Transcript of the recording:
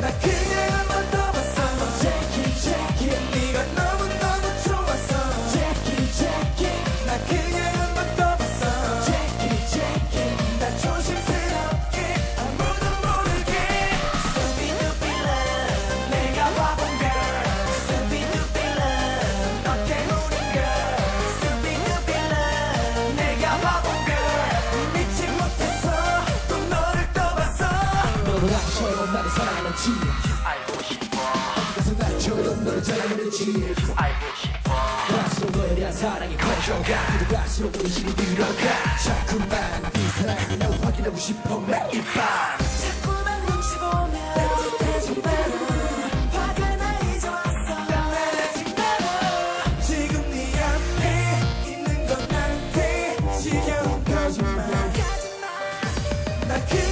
나 나처럼 나를 사랑하는 지 알고 싶어. 가서 나 처럼 너를 사랑하는 지 알고 싶어. 갈수록 너에 대한 사랑이 커져가. 그도 갈수록 의심이 들어가. 자꾸만 네 사랑을 나 확인하고 싶어. 매일 밤. 자꾸만 눈치 보며 대지 마라 화가 나 이제 왔어. 깐깐하지 마라 지금 네 앞에 있는 건 나한테 지겨운 거짓말. 나 그냥